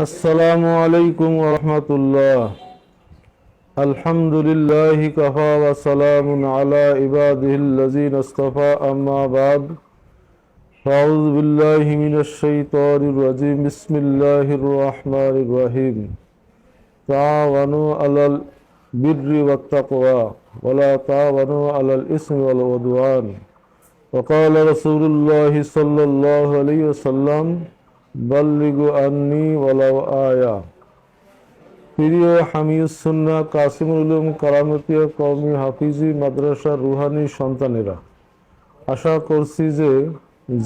السلام عليكم ورحمة الله الحمد لله كفى وسلام على عباده الذين اصطفى أما بعد فأعوذ بالله من الشيطان الرجيم بسم الله الرحمن الرحيم تعاونوا على البر والتقوى ولا تعاونوا على الإثم والعدوان وقال رسول الله صلى الله عليه وسلم বল্লিগু আন্নি ওয়ালাউ আয়া। প্রিয় হামিউসুন্না কাসিমুল উলুম, কারামতীয় কওমি, হাফিজি, মাদ্রাসা, রুহানি সন্তানেরা, আশা করছি যে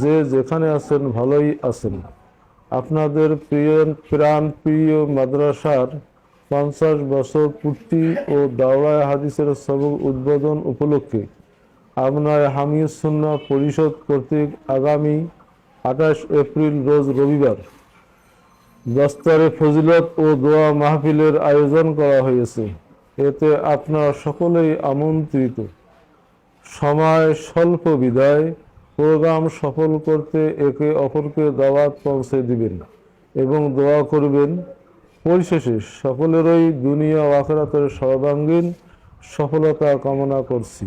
যে যেখানে আছেন ভালোই আছেন। আপনাদের প্রিয়, প্রাণ প্রিয় মাদ্রাসার পঞ্চাশ বছর পূর্তি ও দাওরায় হাদিসের সবক উদ্বোধন উপলক্ষে আপনার হামিউসুন্না পরিষদ কর্তৃক আগামী আঠাশ এপ্রিল রোজ রবিবার। দস্তারে ফজিলত ও দোয়া মাহফিলের আয়োজন করা হয়েছে। এতে আপনারা সকলেই আমন্ত্রিত। সময় স্বল্প বিদায়। প্রোগ্রাম সফল করতে একে অপরকে দাওয়াত পৌঁছে দিবেন এবং দোয়া করবেন। পরিশেষে সকলেরই দুনিয়া ও আখেরাতের সর্বাঙ্গীন সফলতা কামনা করছি।